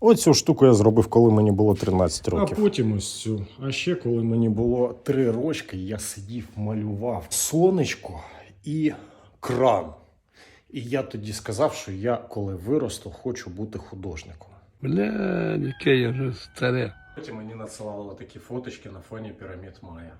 Оцю штуку я зробив, коли мені було 13 років. А потім ось цю. А ще коли мені було три рочки, я сидів, малював сонечко і кран. І я тоді сказав, що я, коли виросту, хочу бути художником. Бля, яке я вже старе. Потім мені надсилали такі фоточки на фоні пірамід Майя.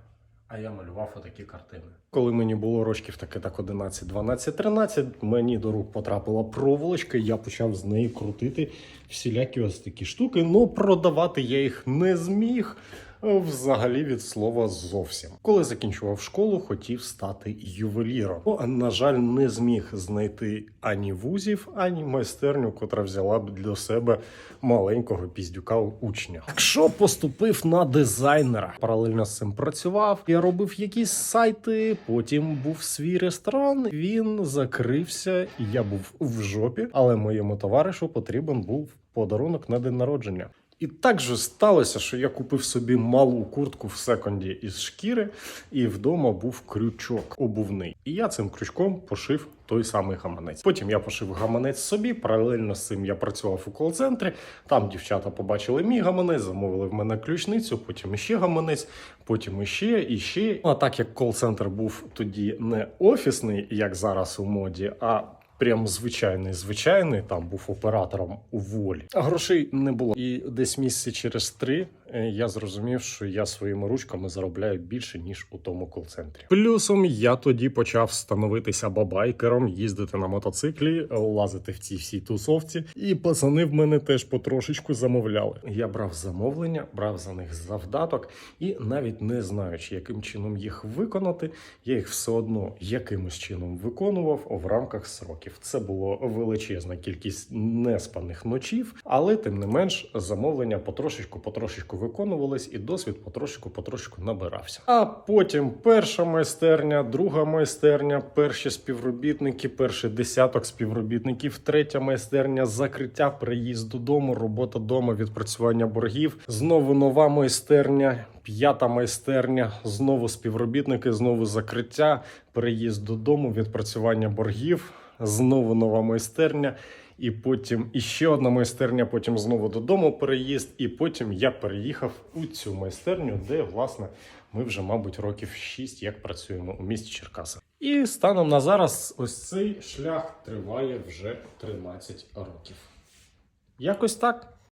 А я малював отакі картини. Коли мені було рочків таке так 11, 12, 13, мені до рук потрапила проволочка, я почав з неї крутити всілякі ось такі штуки. Ну продавати я їх не зміг. Е, Взагалі від слова зовсім. Коли закінчував школу, хотів стати ювеліром. Ну, на жаль, не зміг знайти ані вузів, ані майстерню, котра взяла б для себе маленького піздюка учня. Якщо поступив на дизайнера, паралельно з цим працював, я робив якісь сайти. Потім був свій ресторан. Він закрився, і я був в жопі. Але моєму товаришу потрібен був подарунок на день народження. І так же сталося, що я купив собі малу куртку в секонді із шкіри, і вдома був крючок обувний. І я цим крючком пошив той самий гаманець. Потім я пошив гаманець собі. Паралельно з цим я працював у кол-центрі. Там дівчата побачили мій гаманець, замовили в мене ключницю, потім іще гаманець, потім іще, іще. Ну, а так як кол-центр був тоді не офісний, як зараз у моді, а Прям звичайний, звичайний, там був оператором у волі. А грошей не було. І десь місяці через три я зрозумів, що я своїми ручками заробляю більше, ніж у тому кол-центрі. Плюсом я тоді почав становитися бабайкером, їздити на мотоциклі, лазити в цій всій тусовці. І пацани в мене теж потрошечку замовляли. Я брав замовлення, брав за них завдаток, і навіть не знаючи, яким чином їх виконати, я їх все одно якимось чином виконував в рамках сроків. Це було величезна кількість неспаних ночів, але тим не менш замовлення потрошечку, потрошечку виконувались, і досвід потрошечку, потрошечку набирався. А потім перша майстерня, друга майстерня, перші співробітники, перший десяток співробітників, третя майстерня, закриття, приїзд додому, робота дома, відпрацювання боргів. Знову нова майстерня. П'ята майстерня, знову співробітники, знову закриття, переїзд додому, відпрацювання боргів, знову нова майстерня, і потім іще одна майстерня, потім знову додому переїзд, і потім я переїхав у цю майстерню, де власне ми вже, мабуть, років 6 як працюємо у місті Черкаси. І станом на зараз ось цей шлях триває вже 13 років. Якось так.